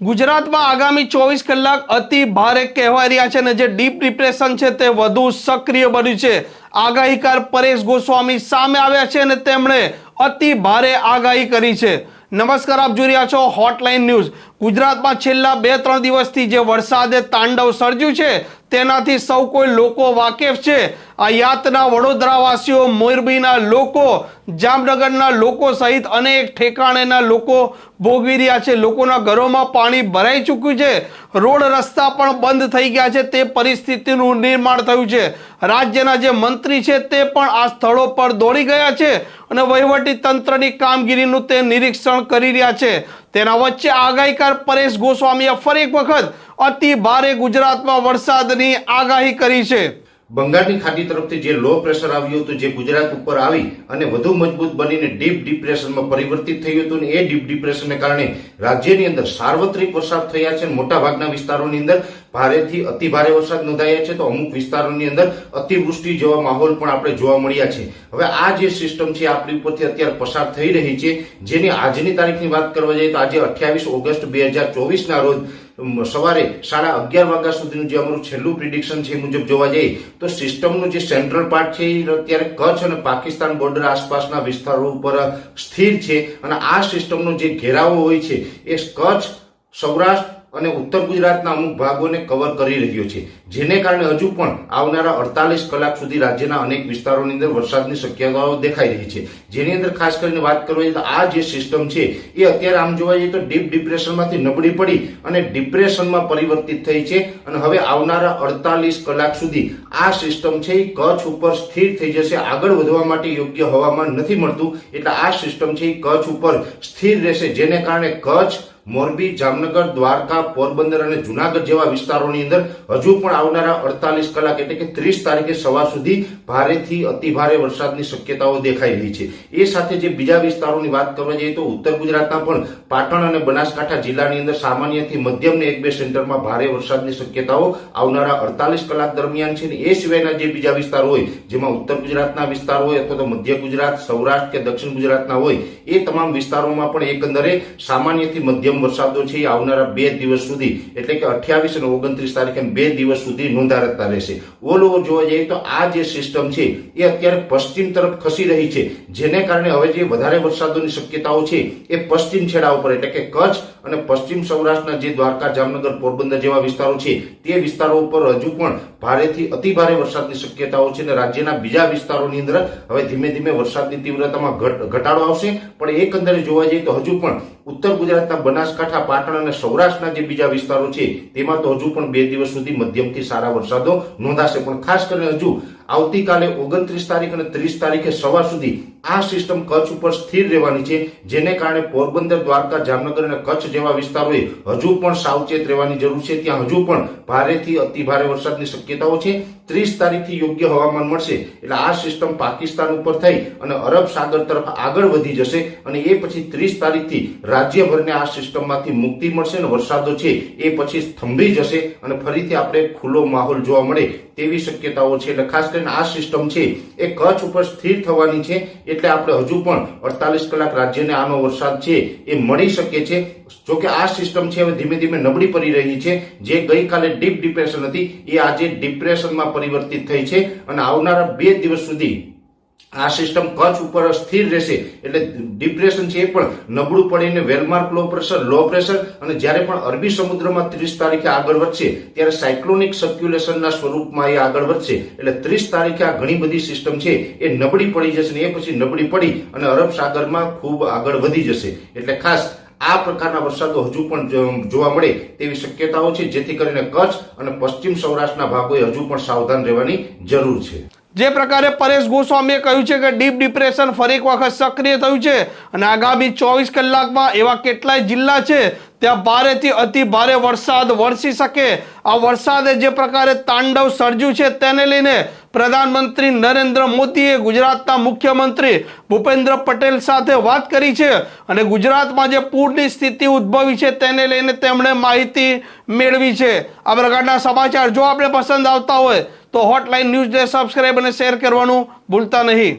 ગુજરાતમાં આગામી ચોવીસ કલાક અતિ ભારે કહેવાઈ રહ્યા છે અને જે ડીપ ડિપ્રેશન છે તે વધુ સક્રિય બન્યું છે. આગાહીકાર પરેશ ગોસ્વામી સામે આવ્યા છે અને તેમણે અતિ ભારે આગાહી કરી છે. નમસ્કાર, આપ જોઈ રહ્યા છો હોટલાઇન ન્યૂઝ ગુજરાતમાં છેલ્લા બે ત્રણ દિવસથી જે વરસાદે તાંડવ સર્જ્યું છે તેનાથી સૌ કોઈ લોકો વાકેફ છે. આ યાતના વડોદરાવાસીઓ, મોરબીના લોકો, જામનગરના લોકો સહિત અનેક ઠેકાણેના લોકો ભોગવી રહ્યા છે. લોકોના ઘરોમાં પાણી ભરાઈ ચૂક્યું છે. રોડ રસ્તા પણ બંધ થઈ ગયા છે. તે પરિસ્થિતિનું નિર્માણ થયું છે. રાજ્યના જે મંત્રી છે તે પણ આ સ્થળો પર દોડી ગયા છે અને વહીવટી તંત્રની કામગીરીનું તે નિરીક્ષણ કરી રહ્યા છે. તેના વચ્ચે આગાહીકાર પરેશ ગોસ્વામીએ ફરી એક વખત અતિ ભારે ગુજરાતમાં વરસાદની આગાહી કરી છે. બંગાળની ખાડી તરફથી જે લો પ્રેશર આવ્યું હતું, જે ગુજરાત ઉપર આવી અને વધુ મજબૂત બનીને ડીપ ડિપ્રેશનમાં પરિવર્તિત થયું હતું અને એ ડીપ ડિપ્રેશનને કારણે રાજ્યની અંદર સાર્વત્રિક વરસાદ થયા છે મોટા મોટાભાગના વિસ્તારોની અંદર ભારેથી અતિ ભારે વરસાદ નોંધાયા છે, તો અમુક વિસ્તારોની અંદર અતિવૃષ્ટિ જેવા માહોલ પણ આપણે જોવા મળ્યા છે. હવે આ જે સિસ્ટમ છે, આપણી ઉપરથી અત્યારે પસાર થઈ રહી છે, જેની આજની તારીખની વાત કરવા જઈએ તો આજે અઠ્યાવીસ ઓગસ્ટ બે હજાર ચોવીસના રોજ સવારે સાડા અગિયાર વાગ્યા સુધીનું જે અમારું છેલ્લું પ્રિડિક્શન છે એ મુજબ જોવા જઈએ, તો સિસ્ટમનું જે સેન્ટ્રલ પાર્ટ છે, એ અત્યારે કચ્છ અને પાકિસ્તાન બોર્ડર આસપાસના વિસ્તારો ઉપર સ્થિર છે, અને આ સિસ્ટમનો જે ઘેરાવો હોય છે, એ કચ્છ, સૌરાષ્ટ્ર અને ઉત્તર ગુજરાતના અમુક ભાગોને કવર કરી રહ્યો છે. જેને કારણે હજુ પણ આવનારા અડતાલીસ કલાક સુધી રાજ્યના અનેક વિસ્તારોની અંદર વરસાદની શક્યતાઓ દેખાઈ રહી છે. જેની અંદર ખાસ કરીને વાત કરવા તો આ જે સિસ્ટમ છે, એ અત્યારે આમ જોવા જઈએ તો ડીપ ડિપ્રેશનમાંથી નબળી પડી અને ડિપ્રેશનમાં પરિવર્તિત થઈ છે અને હવે આવનારા અડતાલીસ કલાક સુધી આ સિસ્ટમ છે એ કચ્છ ઉપર સ્થિર થઈ જશે, આગળ વધવા માટે યોગ્ય હવામાન નથી મળતું. એટલે આ સિસ્ટમ છે એ કચ્છ ઉપર સ્થિર રહેશે, જેને કારણે કચ્છ મોરબી, જામનગર, દ્વારકા, પોરબંદર અને જુનાગઢ જેવા વિસ્તારોની અંદર હજુ પણ આવનારા અડતાલીસ કલાક એટલે કે ત્રીસ તારીખે સવાર સુધી ભારેથી અતિભારે વરસાદની શક્યતાઓ દેખાઈ રહી છે. એ સાથે જે બીજા વિસ્તારોની વાત કરવા જઈએ તો ઉત્તર ગુજરાતના પણ પાટણ અને બનાસકાંઠા જિલ્લાની અંદર સામાન્યથી મધ્યમ ને એક બે સેન્ટરમાં ભારે વરસાદની શક્યતાઓ આવનારા અડતાલીસ કલાક દરમિયાન છે ને એ સિવાયના જે બીજા વિસ્તારો હોય, જેમાં ઉત્તર ગુજરાતના વિસ્તાર હોય અથવા તો મધ્ય ગુજરાત, સૌરાષ્ટ્ર કે દક્ષિણ ગુજરાતના હોય, એ તમામ વિસ્તારોમાં પણ એકંદરે સામાન્યથી મધ્યમ વરસાદો છે આવનારા બે દિવસ સુધી, એટલે કે અઠ્યાવીસ અને ઓગણત્રીસ તારીખે બે દિવસ સુધી નોંધારતા રહેશે. ઓલ ઓવર જોવા જઈએ તો આ જે સિસ્ટમ છે, એ અત્યારે પશ્ચિમ તરફ ખસી રહી છે. જેને કારણે હવે જે વધારે વરસાદોની શક્યતાઓ છે, એ પશ્ચિમ છેડા ઉપર, એટલે કે કચ્છ અને પશ્ચિમ સૌરાષ્ટ્રના જે દ્વારકા, જામનગર, પોરબંદર જેવા વિસ્તારો છે, તે વિસ્તારો ઉપર હજુ પણ ભારેથી અતિ ભારે વરસાદની શક્યતાઓ છે અને રાજ્યના બીજા વિસ્તારોની અંદર હવે ધીમે ધીમે વરસાદની તીવ્રતામાં ઘટાડો આવશે. પણ એકંદરે જોવા જઈએ તો હજુ પણ ઉત્તર ગુજરાતના બનાસકાંઠા, પાટણ અને સૌરાષ્ટ્રના જે બીજા વિસ્તારો છે, તેમાં તો હજુ પણ બે દિવસ સુધી મધ્યમથી સારા વરસાદો નોંધાશે. પણ ખાસ કરીને હજુ આવતીકાલે ઓગણત્રીસ તારીખ અને ત્રીસ તારીખે સવાર સુધી આ સિસ્ટમ કચ્છ ઉપર સ્થિર રહેવાની છે, જેને કારણે પોરબંદર, દ્વારકા, જામનગર અને કચ્છ જેવા વિસ્તારોએ હજુ પણ સાવચેત રહેવાની જરૂર છે. ત્યાં હજુ પણ ભારેથી અતિ ભારે વરસાદની શક્યતાઓ છે. ત્રીસ તારીખથી યોગ્ય હવામાન મળશે એટલે આ સિસ્ટમ પાકિસ્તાન ઉપર થઈ અને અરબ સાગર તરફ આગળ વધી જશે અને એ પછી ત્રીસ તારીખથી રાજ્યભરને આ સિસ્ટમમાંથી મુક્તિ મળશે અને વરસાદો છે એ પછી થંભી જશે અને ફરીથી આપણે ખુલ્લો માહોલ જોવા મળે તેવી શક્યતાઓ છે. એટલે ખાસ કરીને આ સિસ્ટમ છે, એ કચ્છ ઉપર સ્થિર થવાની છે, એટલે આપણે હજુ પણ અડતાલીસ કલાક રાજ્યને આનો વરસાદ છે, એ મળી શકે છે. જો કે આ સિસ્ટમ છે, હવે ધીમે ધીમે નબળી પડી રહી છે. જે ગઈકાલે ડીપ ડિપ્રેશન હતી, એ આજે ડિપ્રેશનમાં પરિવર્તિત થઈ છે. અને આવનારા બે દિવસ સુધી આ સિસ્ટમ કચ્છ ઉપર સ્થિર રહેશે. એટલે ડિપ્રેશન છે એ પણ નબળું પડીને well marked low pressure low pressure અને જ્યારે પણ અરબી સમુદ્રમાં ત્રીસ તારીખે આગળ વધશે, ત્યારે સાયક્લોનિક સર્ક્યુલેશનના સ્વરૂપમાં એ આગળ વધશે. એટલે ત્રીસ તારીખે આ ઘણી બધી સિસ્ટમ છે, એ નબળી પડી જશે ને એ પછી નબળી પડી અને અરબ સાગરમાં ખૂબ આગળ વધી જશે. એટલે ખાસ આ પ્રકારના વરસાદો હજુ પણ જોવા મળે તેવી શક્યતાઓ છે, જેથી કરીને કચ્છ અને પશ્ચિમ સૌરાષ્ટ્રના ભાગોએ હજુ પણ સાવધાન રહેવાની જરૂર છે. જે પ્રકારે પરેશ ગોસ્વામીએ કહ્યું છે કે ડીપ ડિપ્રેશન ફરી એક વખત સક્રિય થયું છે અને આગામી ચોવીસ કલાકમાં એવા કેટલાય જિલ્લા છે, ત્યાં ભારેથી અતિ ભારે વરસાદ વરસી શકે. આ વરસાદે જે પ્રકારે તાંડવ સર્જ્યું છે તેને લઈને પ્રધાનમંત્રી નરેન્દ્ર મોદીએ ગુજરાતના મુખ્યમંત્રી ભૂપેન્દ્ર પટેલ સાથે વાત કરી છે અને ગુજરાતમાં જે પૂરની સ્થિતિ ઉદ્ભવી છે તેને લઈને તેમણે માહિતી મેળવી છે. આ પ્રકારના સમાચાર જો આપણે પસંદ આવતા હોય તો હોટલાઇન ન્યૂઝને સબસ્ક્રાઇબ અને શેર કરવાનું ભૂલતા નહીં.